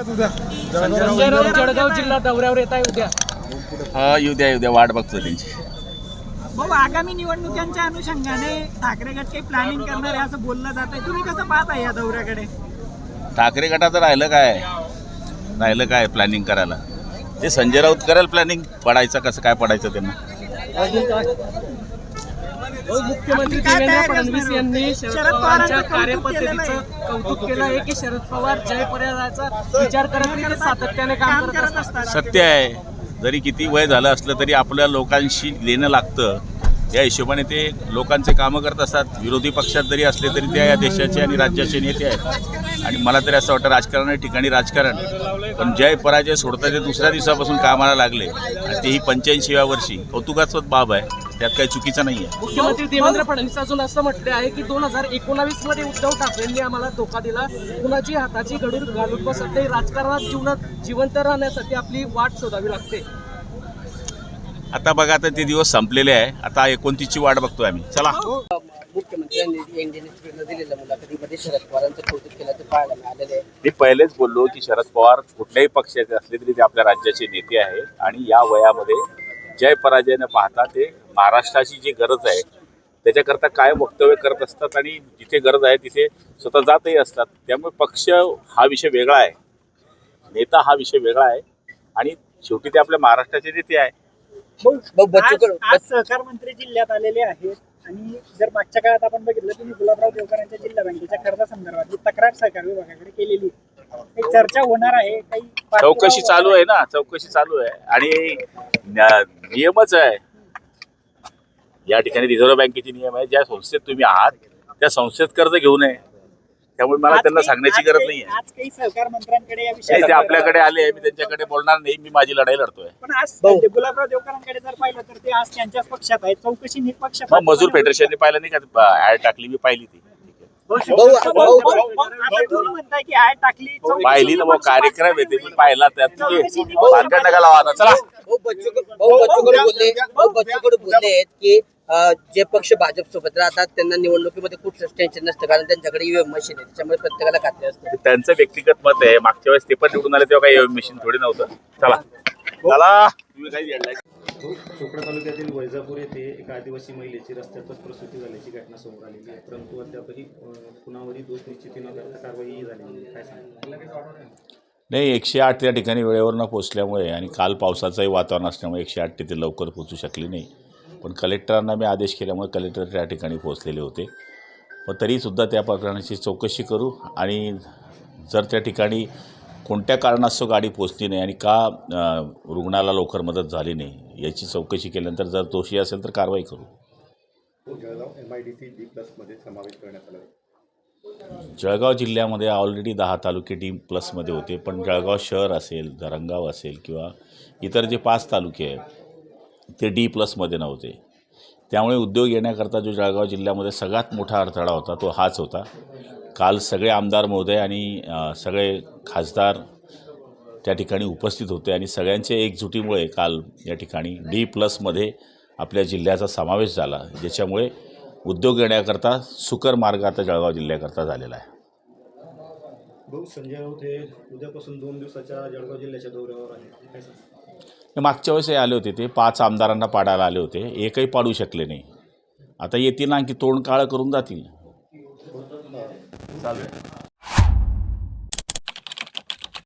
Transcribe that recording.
संजय राऊत जळगाव जिल्हा दौऱ्यावर येत आहे उद्या. हा येऊ द्या येऊ द्या वाट बघतो त्यांची. भाऊ आगामी निवडणुकांच्या अनुषंगाने ठाकरे गट काही प्लॅनिंग करणार आहे असं बोललं जात आहे तुम्ही कसं पाहता या दौऱ्याकडे? ठाकरे गटाचं राहिलं काय? राहिलं काय प्लॅनिंग करायला? ते संजय राऊत करेल प्लॅनिंग पडायचं कसं काय पडायचं त्यांना मुख्यमंत्री देवेंद्र फडणवीस? यांनी शरद पवारांच्या कार्यपद्धतीचं कौतुक केलं आहे की शरद पवार जय पर्यायाचा विचार करत ते सातत्याने काम करत असतात. सत्य आहे. जरी किती वय झालं असलं तरी आपल्या लोकांशी देणं लागतं. या हिशोबाने ते लोकांचे कामं करत असतात. विरोधी पक्षात जरी असले तरी ते या देशाचे आणि राज्याचे नेते आहेत. आणि मला तरी असं वाटतं राजकारण ठिकाणी राजकारण. पण जय पराजय सोडता ते दुसऱ्या दिवसापासून कामाला लागले. आणि तेही पंच्याऐंशीव्या वर्षी. कौतुकास्पद बाब आहे. त्यात काही चुकीचं नाही आहे मुख्यमंत्री देवेंद्र फडणवीस अजून असं म्हटले आहे की दोन हजार एकोणावीसमध्ये उद्धव ठाकरेंनी आम्हाला धोका दिला. कुणाची हाताची गडूर घालून बसत नाही राजकारणात जीवनात जिवंत राहण्यासाठी आपली वाट शोधावी लागते. आता बघा आता ते दिवस संपलेले आहे. आता एकोणतीसची वाट बघतोय आम्ही. चला. मुख्यमंत्र्यांनी एनडीए नेतृत्वानं दिलेल्या मुलाखतीमध्ये शरद पवारांचं कौतुक केल्याचं पाहायला मिळालेलं आहे. मी पहिलेच बोललो की शरद पवार कुठल्याही पक्षाचे असले तरी ते आपल्या राज्याचे नेते आहेत आणि या वयामध्ये जय पराजय न पाहता ते महाराष्ट्राची जी गरज आहे त्याच्याकरता काय वक्तव्य करत असतात आणि जिथे गरज आहे तिथे स्वतः जातही असतात. त्यामुळे पक्ष हा विषय वेगळा आहे. नेता हा विषय वेगळा आहे. आणि शेवटी ते आपल्या महाराष्ट्राचे नेते आहे. आज सहकार मंत्री जिल्ह्यात आलेले आहेत. आणि जर मागच्या काळात आपण बघितलं तुम्ही गुलाबराव देवकरांच्या जिल्हा बँकेच्या कर्जासंदर्भात तक्रार सहकार विभागाकडे केलेली चर्चा होणार आहे काही चौकशी चालू आहे ना चौकशी चालू आहे. आणि नियमच आहे. या ठिकाणी रिझर्व्ह बँकेचे नियम आहे ज्या संस्थेत तुम्ही आहात त्या संस्थेत कर्ज घेऊ नये. त्यामुळे मला त्यांना सांगण्याची गरज नाही आहे आज काही सहकार मंत्र्यांकडे या नाही, विषयावर ते आपल्याकडे आले मी त्यांच्याकडे बोलणार नाही मी माझी लढाई लढतोय. पण आज गुलाबराव देवकरांकडे जर पाहिलं तर ते आज त्यांच्याच पक्षात आहेत चौकशी निष्पक्ष मग मजूर फेडरेशनने पाहिलं नाही का? ऍड टाकली मी पाहिली ती. पाहिली ना मग कार्यक्रम येते मी पाहिला त्यात. भानगड नका लावा आता चला. बोलले की जे पक्ष भाजप सोबत राहतात त्यांना निवडणुकीमध्ये कुठलंच टेन्शन नसतं कारण त्यांच्याकडे ईव्हीएम मशीन आहे त्याच्यामुळे प्रत्येकाला खात्री असते. त्यांचं व्यक्तिगत मत आहे. मागच्या वेळेस ते पण निवडून आले तेव्हा काही मशीन थोडी नव्हतं. चला. चला. तुम्ही काही येडलाय. चोपडा तालुक्यातील वैजापूर येथे एका आदिवासी महिलेची रस्त्यातच प्रसूती झाल्याची घटना समोर आलेली आहे. परंतु अद्यापही कुणावरही दोष निश्चिती न करता कारवाई झालेली काय सांगा नाही एकशे आठ त्या ठिकाणी वेळेवर न पोचल्यामुळे आणि काल पावसाचंही वातावरण असल्यामुळे एकशे आठ तिथे लवकर पोचू शकली नाही. पण कलेक्टरांना मी आदेश केल्यामुळे कलेक्टर त्या ठिकाणी पोचलेले होते. पण तरीसुद्धा त्या प्रकरणाची चौकशी करू आणि जर त्या ठिकाणी कोणत्या कारणास्तव गाडी पोचली नाही आणि का रुग्णाला लवकर मदत झाली नाही याची चौकशी केल्यानंतर जर दोषी असेल तर कारवाई करू. Jalgaon M I D C D प्लसमध्ये समावेश करण्यात आला. जळगाव जिल्ह्यामध्ये ऑलरेडी दहा तालुके डी प्लसमध्ये होते पण जळगाव शहर असेल धरणगाव असेल किंवा इतर जे पाच तालुके आहेत ते डी प्लसमध्ये नव्हते. त्यामुळे उद्योग येण्याकरता जो जळगाव जिल्ह्यामध्ये सगळ्यात मोठा अडथळा होता तो हाच होता. काल सगळे आमदार महोदय आणि सगळे खासदार त्या ठिकाणी उपस्थित होते आणि सगळ्यांच्या एकजुटीमुळे काल या ठिकाणी डी प्लसमध्ये आपल्या जिल्ह्याचा समावेश झाला ज्याच्यामुळे उद्योग येण्याकरता सुकर मार्ग आता जळगाव जिल्ह्याकरता झालेला आहे. भाऊ संजय राऊत हे उद्यापासून दोन दिवसाच्या जळगाव जिल्ह्याच्या दौऱ्यावर आहे मागच्या वेळेस हे आले होते ते. पाच आमदारांना पाडायला आले होते. एकही पाडू शकले नाही. आता येतील आणखी तोंड काळं करून जातील. चालेल.